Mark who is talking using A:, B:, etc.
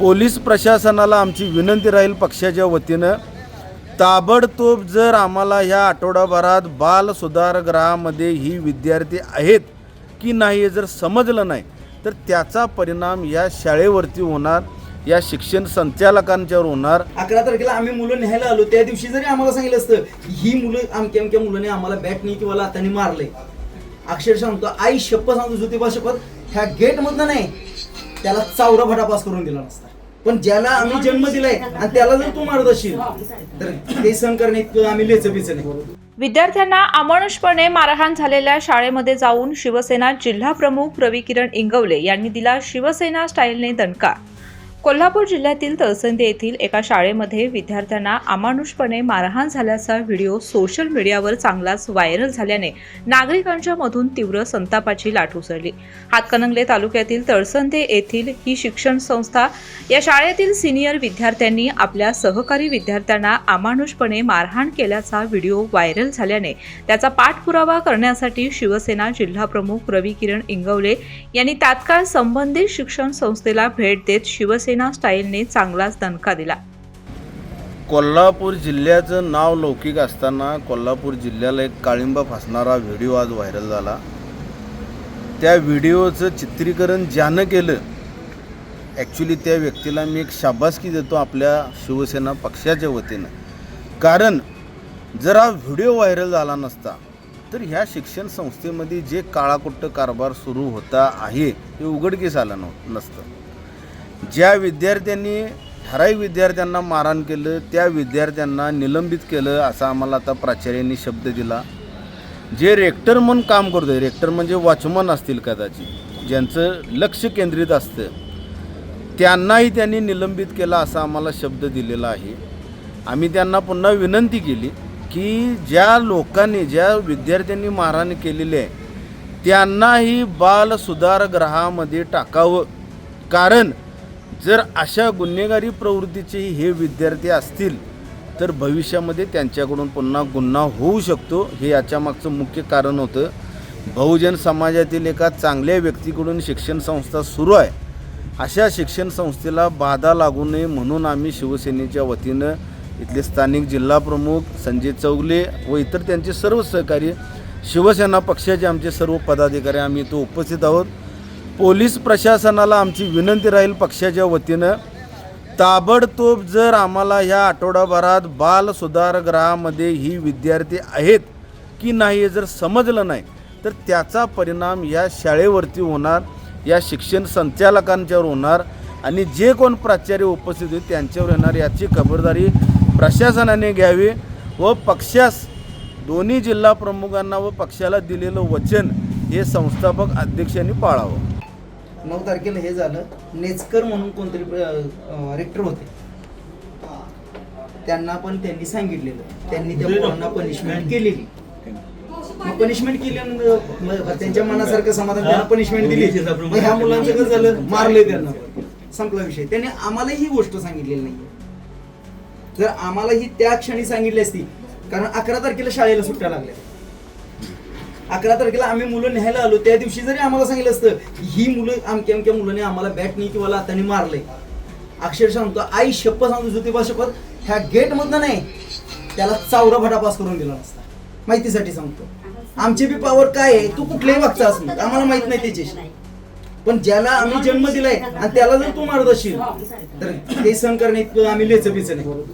A: Police प्रशासनाला आमची विनंती राहील पक्षाच्या वतीनं. ताबडतोब जर आम्हाला ह्या आठवडाभरात बाल सुधारगृहामध्ये ही विद्यार्थी आहेत की नाही हे जर समजलं नाही तर त्याचा परिणाम या शाळेवरती होणार या शिक्षण संचालकांच्यावर होणार.
B: अकरा तारखेला आम्ही मुलं न्यायला आलो. त्या दिवशी जरी आम्हाला सांगितलं असतं ही मुलं अमक्या अमक्या मुलाने आम्हाला बॅटनी किंवा लातानी मारले अक्षरशः सांगतो आई शपथ सांगतो ज्योतिबा शपथ ह्या गेट मधनं नाही त्याला चावरा भटापास करून दिला नसता. पण ज्याला आम्ही जन्म दिलाय आणि त्याला जर तू मारत असेल तर ते सहन करणे इतकं आम्ही लेचबीच नाही.
C: विद्यार्थ्यांना अमानुषपणे मारहाण झालेल्या शाळेमध्ये जाऊन शिवसेना जिल्हा प्रमुख रवी किरण इंगवले यांनी दिला शिवसेना स्टाईलने दणका. कोल्हापूर जिल्ह्यातील तळसंदे येथील एका शाळेमध्ये विद्यार्थ्यांना अमानुषपणे मारहाण झाल्याचा व्हिडिओ सोशल मीडियावर चांगलाच व्हायरल झाल्याने नागरिकांच्या मधून तीव्र संतापाची लाट उसळली. हातकणंगले तालुक्यातील तळसंदे येथील ही शिक्षण संस्था या शाळेतील सिनियर विद्यार्थ्यांनी आपल्या सहकारी विद्यार्थ्यांना अमानुषपणे मारहाण केल्याचा व्हिडिओ व्हायरल झाल्याने त्याचा पाठपुरावा करण्यासाठी शिवसेना जिल्हाप्रमुख रवी किरण इंगवले यांनी तात्काळ संबंधित शिक्षण संस्थेला भेट देत शिवसेना स्टाईलने चांगलाच दणका दिला.
A: कोल्हापूर जिल्ह्याचं नाव लौकिक असताना कोल्हापूर जिल्ह्याला एक काळिंबा फासणारा व्हिडिओ आज व्हायरल झाला. त्या व्हिडिओचं चित्रीकरण ज्यानं केलं ॲक्च्युली त्या व्यक्तीला मी एक शाबासकी देतो आपल्या शिवसेना पक्षाच्या वतीनं. कारण जर हा व्हिडिओ व्हायरल झाला नसता तर ह्या शिक्षण संस्थेमध्ये जे काळाकुट्ट कारभार सुरू होता आहे हे उघडकीस आलं नव्ह नसतं. ज्या विद्यार्थ्यांनी ठराविक विद्यार्थ्यांना मारहाण केलं त्या विद्यार्थ्यांना निलंबित केलं असा आम्हाला आता प्राचार्यांनी शब्द दिला. जे रेक्टर म्हणून काम करतोय रेक्टर म्हणजे वॉचमन असतील कदाचित ज्यांचं लक्ष केंद्रित असतं त्यांनाही त्यांनी निलंबित केला असा आम्हाला शब्द दिलेला आहे. आम्ही त्यांना पुन्हा विनंती केली की ज्या लोकांनी ज्या विद्यार्थ्यांनी मारहाण केलेली आहे त्यांनाही बाल सुधारगृहामध्ये टाकावं. कारण जर अशा गुन्हेगारी प्रवृत्तीचे हे विद्यार्थी असतील तर भविष्यामध्ये त्यांच्याकडून पुन्हा गुन्हा होऊ शकतो. हे याच्यामागचं मुख्य कारण होतं. बहुजन समाजातील एका चांगल्या व्यक्तीकडून शिक्षण संस्था सुरू आहे. अशा शिक्षण संस्थेला बाधा लागू नये म्हणून आम्ही शिवसेनेच्या वतीनं इथले स्थानिक जिल्हाप्रमुख संजय चौगले व इतर त्यांचे सर्व सहकारी शिवसेना पक्षाचे आमचे सर्व पदाधिकारी आम्ही इथं उपस्थित आहोत. पोलीस प्रशासनाला आमची विनंती राहील पक्षाच्या वतीनं. ताबडतोब जर आम्हाला ह्या आठवडाभरात बाल सुधारगृहामध्ये ही विद्यार्थी आहेत की नाही हे जर समजलं नाही तर त्याचा परिणाम या शाळेवरती होणार या शिक्षण संचालकांच्यावर होणार आणि जे कोण प्राचार्य उपस्थित होते त्यांच्यावर येणार याची खबरदारी प्रशासनाने घ्यावी व पक्षास दोन्ही जिल्हा प्रमुखांना व पक्षाला दिलेलं वचन हे संस्थापक अध्यक्षांनी पाळावं.
B: नऊ तारखेला हे झालं. नेचकर म्हणून कोणतरी रेक्टर होते. त्यांना पण त्यांनी सांगितलेलं. त्यांनी त्या मुलांना पनिशमेंट केलेली. मग पनिशमेंट केली आणि मग त्यांच्या मनासारखं समाधान त्यांना पनिशमेंट दिली. मग ह्या मुलांचं कसं झालं? मारले त्यांना. संपला विषय. त्यांनी आम्हाला ही गोष्ट सांगितलेली नाही जर आम्हाला ही त्या क्षणी सांगितली असती कारण अकरा तारखेला शाळेला सुट्ट्या लागल्या. अकरा तारखेला आम्ही मुलं न्यायला आलो. त्या दिवशी जरी आम्हाला सांगितलं असतं ही मुलं आमक्या अमक्या मुलाने आम्हाला बॅटनी किंवा हाताने मारले अक्षरशः सांगतो आई शप्प सांगतो ज्योतिबा शपथ ह्या गेट मधनं नाही त्याला चावरा भटापास करून दिला नसता. माहितीसाठी सांगतो. आमची बी पावर काय आहे? तू कुठल्याही वागचा असं आम्हाला माहीत नाही त्याच्याशी. पण ज्याला आम्ही जन्म दिलाय आणि त्याला जर तू मारत असशील तर ते सहन करणे इतकं आम्ही लेचं नाही.